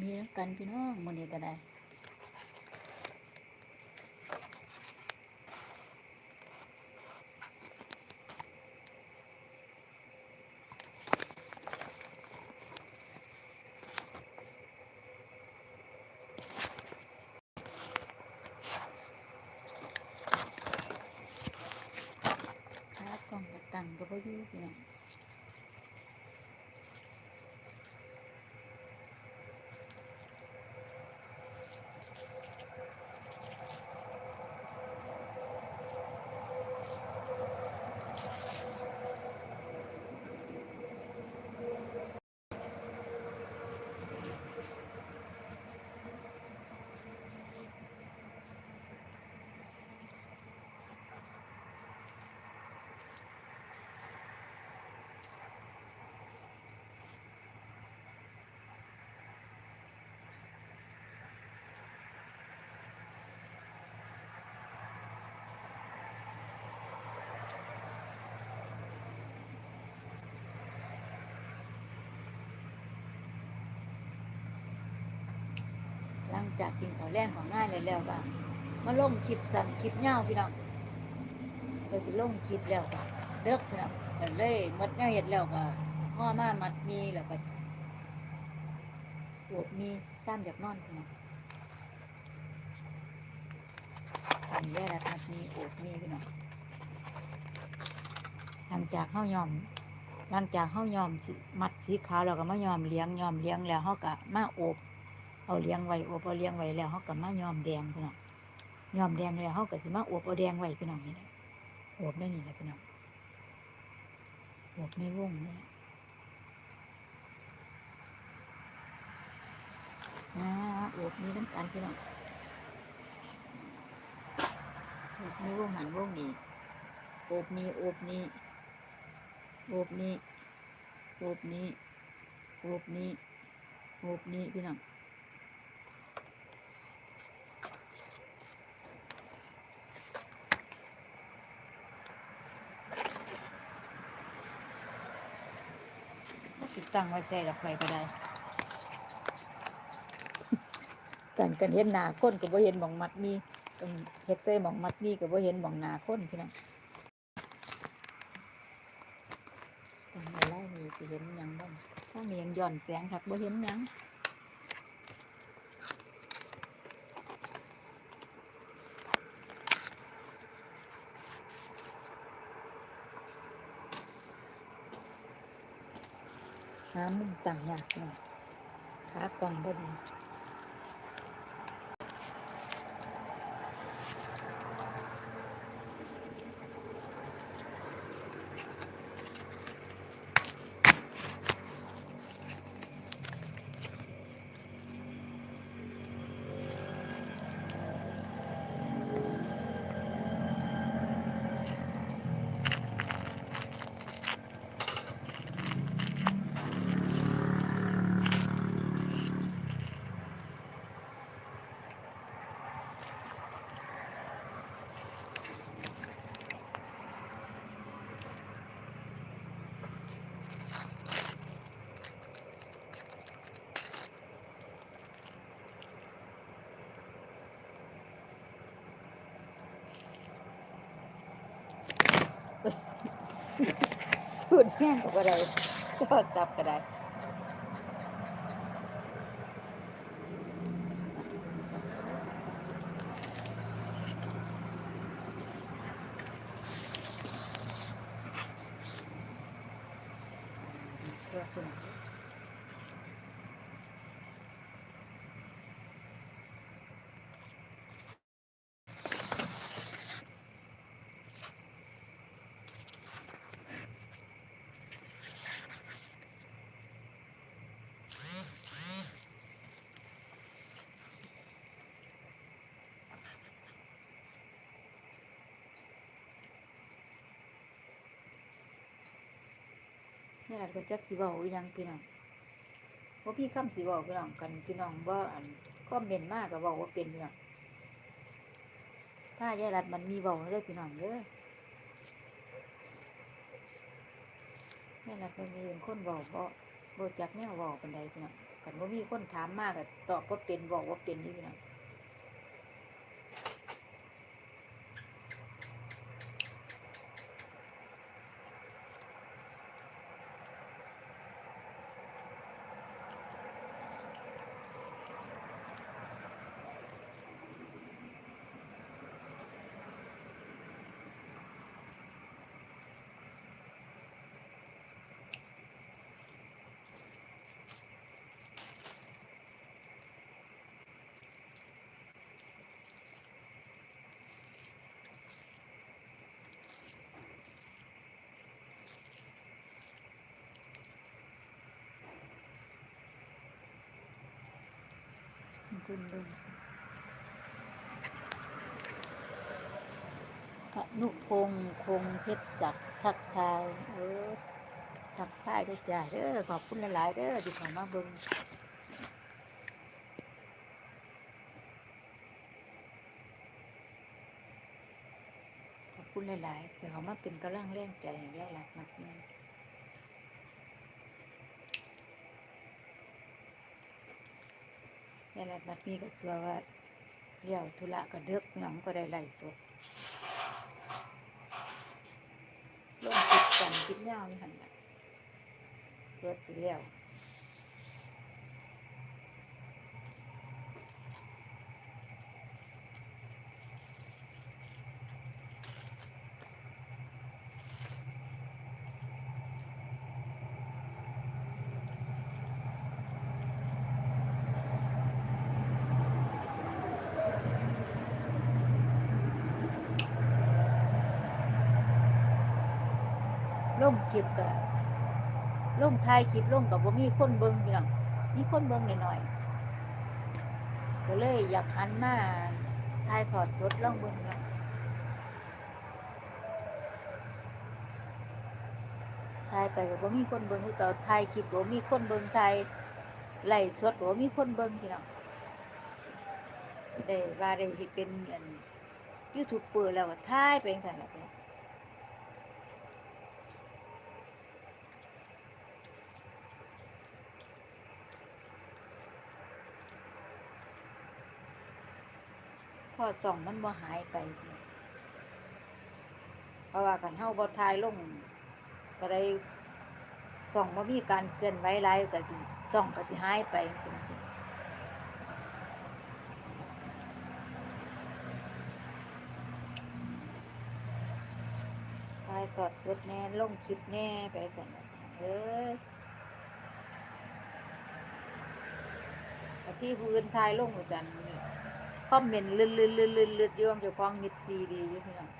มีน้ำกันพี่น้องมื้อนี้ก็ได้ จากกินข้าวแรงของง่ายเลยแล้วก็มาลงคลิปสั่นคลิปยาพี่น้องก็สิลงคลิปแล้วก็เลิกพี่น้องก็เลยหมดแนวเฮ็ดแล้วก็ห่อมามัดมีแล้วก็ปวดมีซ้ำอยากนอนพี่น้องทำแย่แล้วมัดมีปวดมีพี่น้องหลังจากเฮายอมหลังจากเฮายอมมัดสีขาวแล้วก็มายอมเลี้ยงยอมเลี้ยงแล้วเฮาก็มาอบ เอาเลี้ยงไว้อบเอาเลี้ยงไว้แล้วเขาก็มายอมแดงพี่น้องยอมแดงแล้วเขาก็สิมาอบเอาแดงไว้พี่น้องนี่แหละอบได้นี่แหละพี่น้องอบในวงนี่แหละนะอบนี้น้ำกันพี่น้องอบในวงหันวงนี้อบนี้อบนี้อบนี้อบนี้อบนี้อบนี้พี่น้อง ติดตั้งไว้ใจดอกไฟก็ได้กันกันเห็นหน้าคนก็บ่เห็นหมองมัดมีกันเฮ็ดเต้หมองมัดมีก็บ่เห็นหมองหน้าคนพี่น้องตรงเวลานี้สิเห็นหยังบ้างถ้ามีหยังย้อนแสงคักบ่เห็นหยัง มุมต่างยากหน่อยขากล้องบ่ดี สูดแห้งก็บ่ได้ก็จับก็ได้ตัวคุณ นี่แหละก็จักสิเว้าอีหยังพี่น้องว่าพี่คำสิเว้าพี่น้องกันพี่น้องว่าอันคอมเมนต์มากก็เว้าว่าเป็นพี่น้องถ้ายายรัดมันมีเว้าเด้อพี่น้องเด้อนี่แหละเป็นคนเว้าบ่บ่จักแนวเว้าปานใดพี่น้องกันว่ามีคนถามมากอะตอบว่าเป็นบอกว่าเป็นนี่พี่น้อง คุณลุงอนุพงศ์คงเพชรศักดิ์ทักทายเออทักทายด้วยจ้าเด้อขอบคุณหลายๆเด้อที่เข้ามาเบิ่งขอบคุณหลายๆที่เขามาเป็นกำลังแรงใจให้ยายหลักมากนี่ ยายหลักมากนี่ก็เชื่อว่าเรียวธุระก็เดึกหนังก็ได้ไล่สดลงติดกันติดยาวนี่หันนะเกิดสิแล้ว ลงคลิปก็ลงถ่ายคลิปลงกับว่ามีคนเบิ่งพี่น้องมีคนเบิ่งหน่อยๆก็เลยอยากหันมาถ่ายถอดสดลองเบิ่งเนาะถ่ายไปก็บ่มีคนเบิ่งคือเก่าถ่ายคลิปก็บ่มีคนเบิ่งถ่ายไหลสดก็บ่มีคนเบิ่งพี่น้องได้ว่าได้เฮ็ดเป็นยูทูบเบอร์แล้วก็ถ่ายไปจังซั่นแหละ อส่องมันบ่หายไปเพราะว่ากันเฮาบ่ทายลงก็ได้ส่องบ่มีการเคลื่อนไหวหลายก็สิส่องก็สิหายไปจังซี่ทายสดสดแน่ลงคลิปแน่ไปซั่นน่ะเอ้ยแต่ที่ผู้นทายลงเหมือนกันนี่ คอมเมนต์ลืดลืดลืดลืดลืดโยมเจ้าของมิดซีดีอยู่พี่น้อง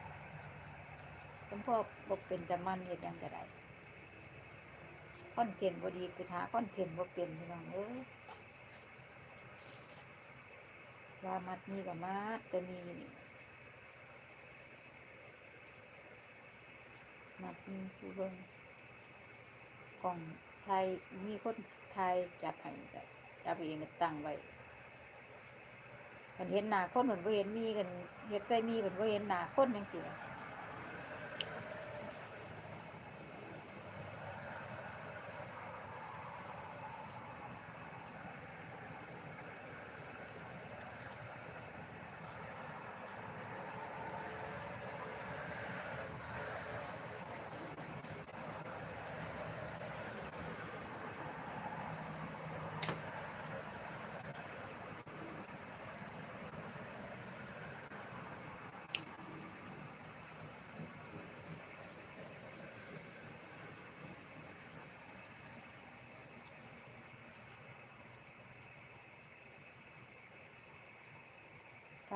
คุณพ่อบอกเป็นจะมันเฮ็ดหยังก็ได้คอนเทนต์บ่ดีคือหาคอนเทนต์บ่เป็นพี่น้องเอ้ยว่ามัดนี้กับมัดตัวนี้นี่มัดนี้คือเบิ่งกล่องไทยมีคนไทยจับให้จับเองตั้งไว้ กันเห็นหน้าคนเหมือนว่าเห็นมีกันเห็ดใจมีเหมือนว่าเห็นหน้าคนยังซี่ล่ะ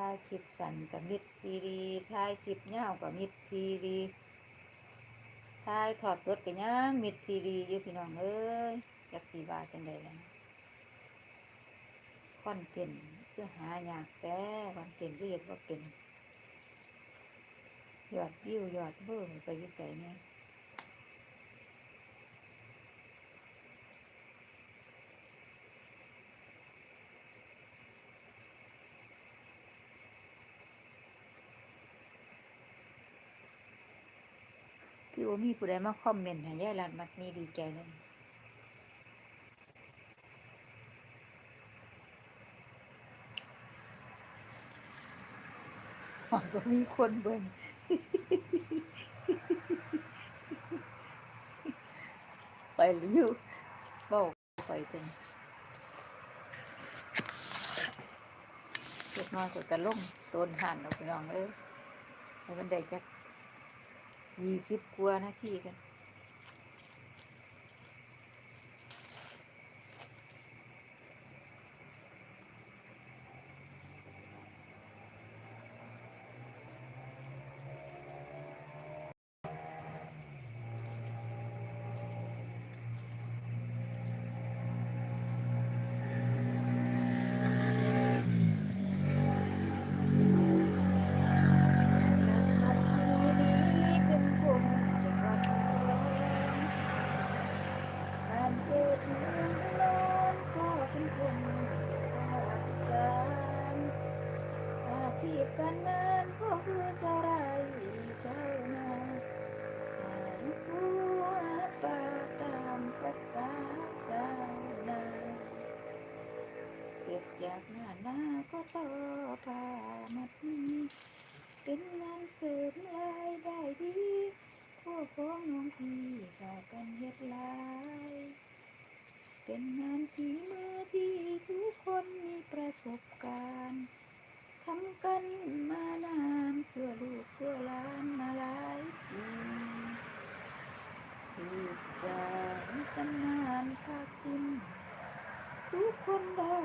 ถ่ายคลิปสั้นกับมิดซีรีถ่ายคลิปยาวกับมิดซีรีถ่ายถอดสดกับยังมิดซีรีอยู่พี่น้องเอ้ยจักสีว่าจังไดล่ะคอนเทนต์คือหาอยากแต่คอนเทนต์ที่เห็นว่าเป็นยอดวิวยอดเบิ่งไปยิ่ใส่เนี่ย มีผู้ใดมาคอมเมนต์ให้ยายลานมัดนี่ดีใจเลยก็มีคนเบิ่งไปอยู่บอกไปจนเด็กน้อยก็กระล่มต้นหันออกไปน้องเอ้ยให้มันได้จัก ยี่สิบกว่านาทีกันเป็น เสร็จากหน้าหน้าก็ต่อผ้ามัดนี้ เป็นงานเสริมรายได้ดีพวกพ้องน้องพี่พากันเฮ็ดลาย เป็นงานฝีมือที่ทุกคนมีประสบการณ์ทำกันมานานเชื่อลูกเชื่อหลานมาหลายปีสืบสานตำนานภาคสิ้น ทุกคนได้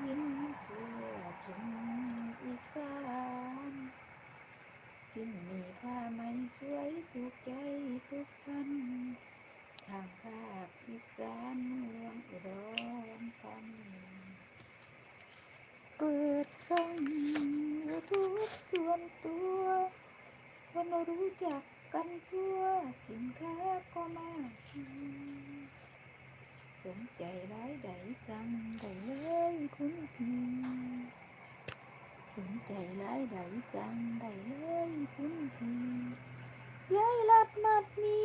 ยินทั่วถึงอีสานสิ่งมีผ้าไหมสวยถูกใจทุกท่านทางภาคอีสานเมืองอุดรธานีเปิดช่องยูทูบส่วนตัวคนรู้จักกันทั่วสินค้าก็มากมาย สนใจร้ายใดสั่งได้เลยคุณพี่สนใจร้ายใดสั่งได้เลยคุณพี่ยายลัดมัดมี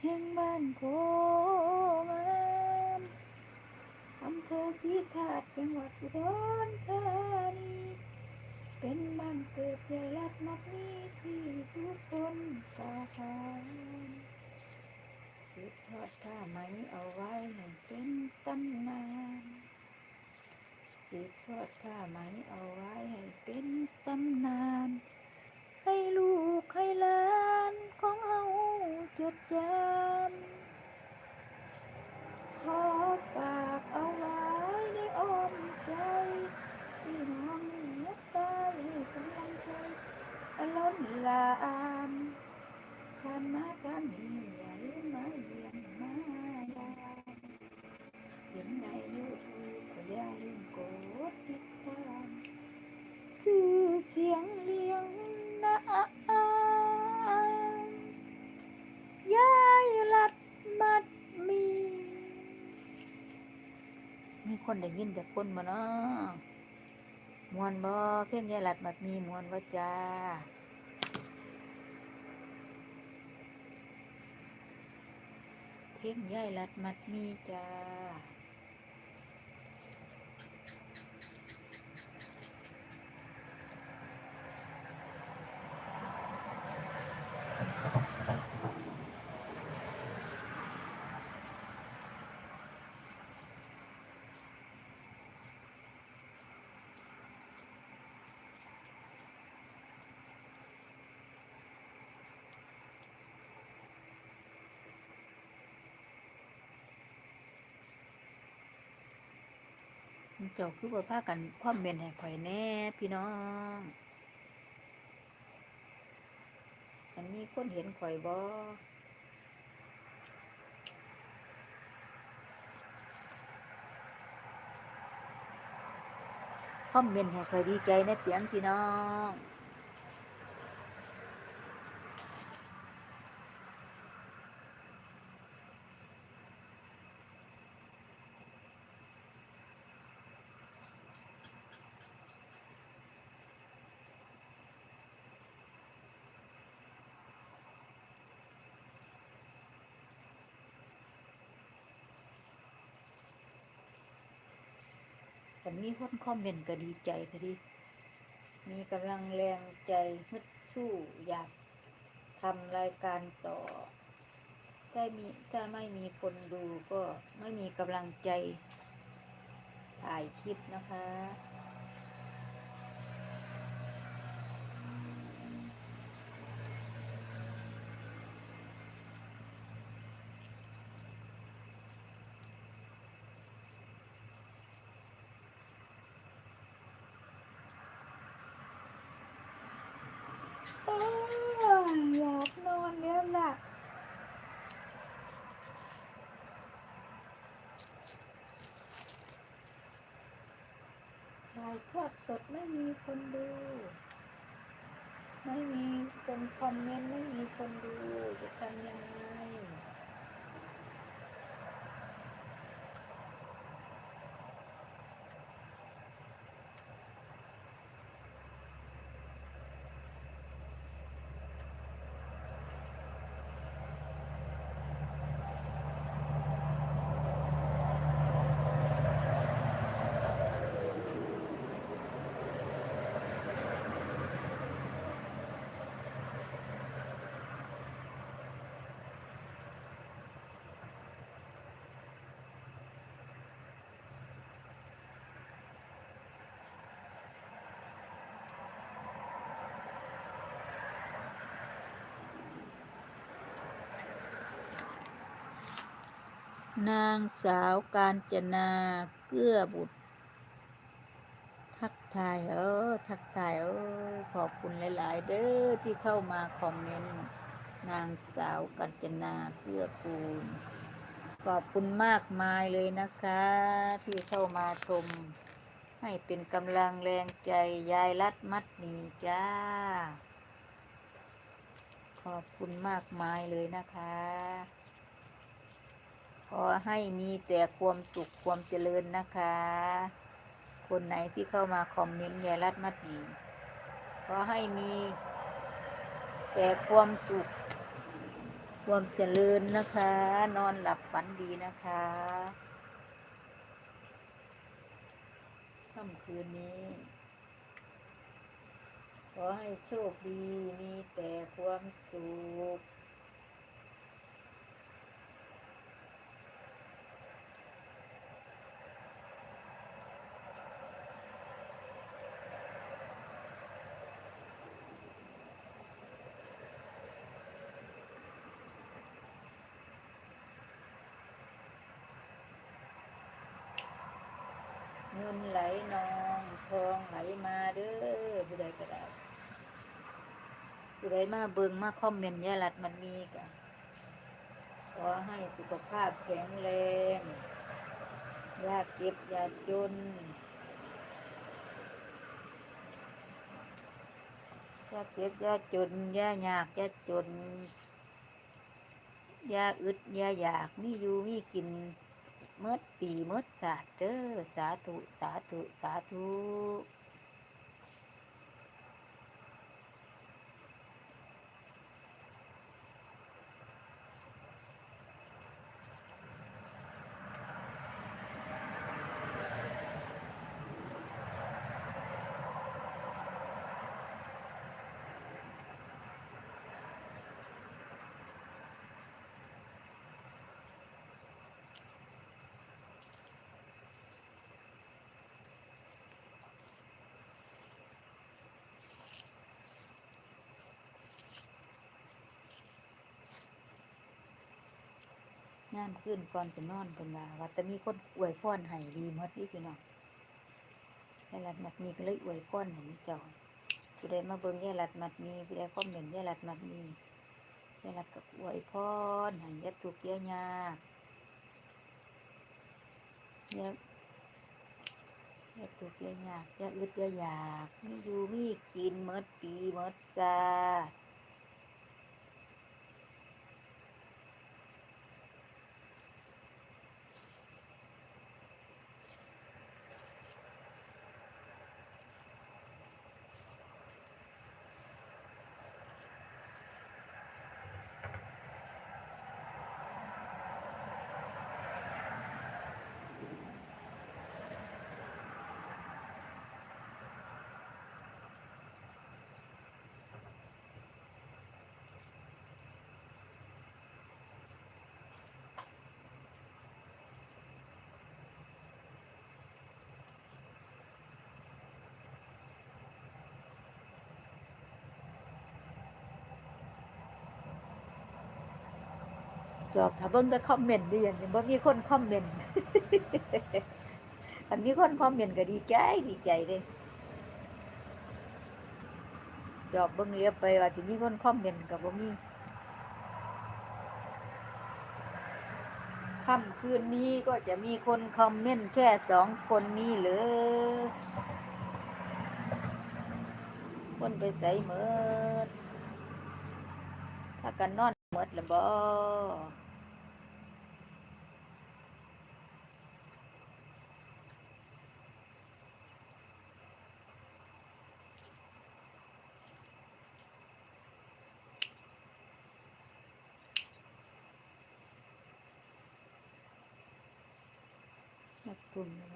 แห่งบ้านโคงามอำเภอศรีธาตุจังหวัดอุดรธานีเป็นบ้านเกิดยายลัดมัดมีที่ทุกคนตาทา สืบทอดผ้าไหมเอาไว้ให้เป็นตำนานสืบทอดผ้าไหมเอาไว้ให้เป็นตำนาน ให้ลูกให้หลานของเฮาจดจำ คนได้ยินจากคนมาเนาะมวนบ่เพ่งยายลัดมัดมีมวนบ่จ้าเพ่งย่ายลัดมัดมีจ้า เจ้าคือบ่พากันความเมนให้ข่อยแน่พี่น้องอันนี้คนเห็นข่อยบ่คอมเมนต์ให้ข่อยดีใจแนะเปียงพี่น้อง มีคนคอมเมนต์ก็ดีใจก็ดี มีกำลังแรงใจฮึดสู้อยากทำรายการต่อถ้ามีถ้าไม่มีคนดูก็ไม่มีกำลังใจถ่ายคลิปนะคะ อยากนอนแล้วล่ะถ่ายทอดสดไม่มีคนดู ไม่มีคนคอมเมนต์ไม่มีคนดูจะทำยังไง นางสาวการจนาเกื้อบุตร ทักทายเออทักทายเออขอบคุณหลาย ๆ เด้อที่เข้ามาคอมเมนต์นางสาวกัญจนาเกื้อกูลขอบคุณมากมายเลยนะคะ ที่เข้ามาชม ให้เป็นกำลังแรงใจยายรัดมัดหมีจ้า ขอบคุณมากมายเลยนะคะ อให้มีแต่ความสุขความเจริญนะคะ คนไหนที่เข้ามาคอมเมนต์ยายรัดมัดหมีขอให้มี แต่ความสุข ความเจริญนะคะ นอนหลับฝันดีนะคะค่ำคืนนี้ ขอให้โชคดีมีแต่ความสุข งินไหลนองทองไหลมาเด้อผู้ใดก็ได้ผู้ใดมาเบิงมาคอมเมนต์ยายรัดมันมีกันขอให้สุขภาพแข็งแรงอยาเก็บอยาจนอยาเก็บอยาจนอยายากอยาจนอยาอึดอยาอยากมีอยู่มีกิน เมื่อปีเมื่อศาสตร์เด้อสาธุสาธุสาธุ งานขึ้นก่อนจะนอนเป็นว่าว่าแต่มีคนอวยพรให้ดีมดนี่พี่น้องยายรัดมัดมีก็เลยอวยพรให้เจ้าผู้ใดมาเบิ่งยายรัดมัดมีผู้ใดคอมเมนต์ยายรัดมัดมียายรัดก็อวยพรให้ยัดทุกข์อยายากยาอย่าทุกข์อยายากย่าอึดย่าอยากมีอยู่มีกินมดปีมดซา จอบถ้าเบิ่งแต่คอมเมนต์ดิอันนี้บ่มีคนคอมเมนต์อันมีคนคอมเมนต์ก็ดีใจดีใจเด้จอบเบิ่งเรียบไปว่าสิมีคนคอมเมนต์ก็บ่มีค่ำคืนนี้ก็จะมีคนคอมเมนต์แค่สองคนนี้เหรอคนไปใส่เหมิดถ้ากันนอนเหมิดละบ่ นั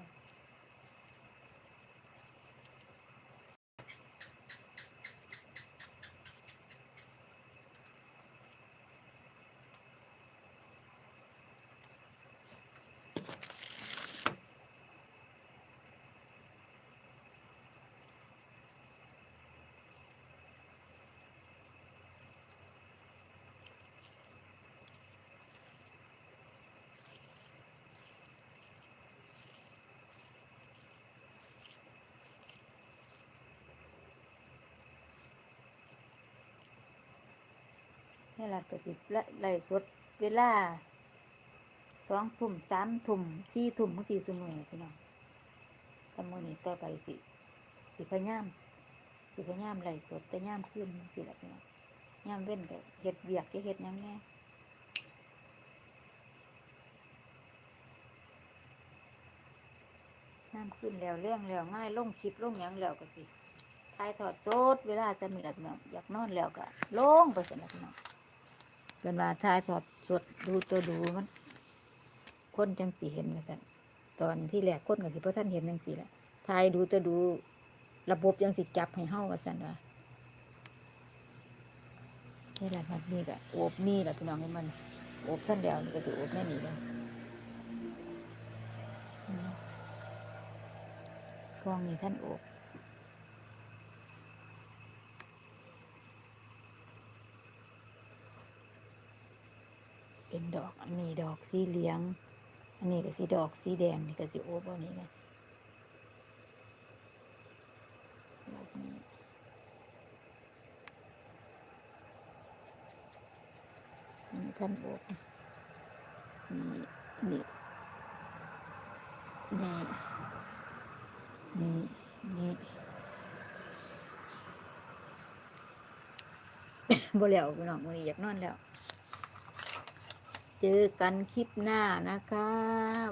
นี่แหละก็สิละไล่สดเวลาสองทุ่มสามทุ่มสี่ทุ่มสี่สมุยพี่น้องตำมือนี้ต่อไปสิสิพยายามสิพยายามไล่สดแต่ย่ามขึ้นสิละพี่น้องย่ามเว้นก็เฮ็ดเวียกจะเฮ็ดยังแน่น้ำขึ้นแล้วเรื่องแล้วง่ายลงคลิปลงยังแล้วก็สิถ่ายทอดสดเวลาจะมีละพี่น้องอยากนอนแล้วก็ลงไปสิละพี่น้อง เป็นว่าถ่ายทอสดดูตัวดูมันคนจังสีเห็นมาสั่นตอนที่แรกคนกับสิเพราะท่านเห็นจังสีแหละถ่ายดูตัวดูระบบยังสิจับให้เฮาว่าสั่นว่านี่แหละมันนี่ก็โอบนี่แหละพี่น้องให้มันโอบท่านเดียวนี่ก็สิโอบแน่นี่เลยอืมกองนี่ท่านโอบ เป็น ดอก อันนี้ดอกสีเหลือง อันนี้ก็สีดอกสีแดง นี่ก็สีโอบอันนี้นะดอนี้อันนี้ท่านโอบนี่นี่นี่นี่นี่บ่แล้วพี่น้องมื้อนี้อยากนอนแล้ว เจอกันคลิปหน้านะคะ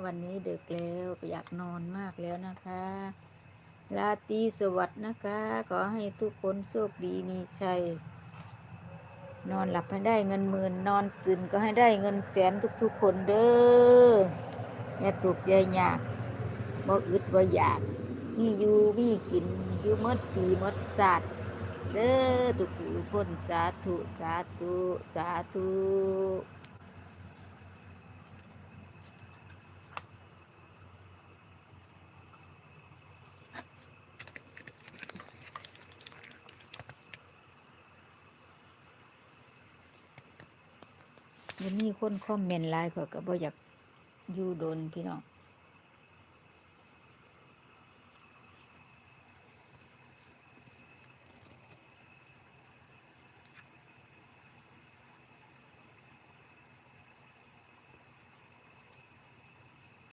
วันนี้ดึกแล้วอยากนอนมากแล้วนะคะลาตีสวัสดนะคะ ขอให้ทุกคนโชคดีมีชัย นอนหลับให้ได้เงินหมื่นนอนตื่นก็ให้ได้เงินแสนทุกๆคนเด้ออย่าถูกข์อย่ายากบ่อึดบ่อยากมีอยู่มีกินอยู่มดปีมดศาสตร์เด้อทุกๆคนสาธุสาธุสาธุ วันนี้คนคอมเมนต์ไลน์เขาก็บ่อยากอยู่โดนพี่น้อง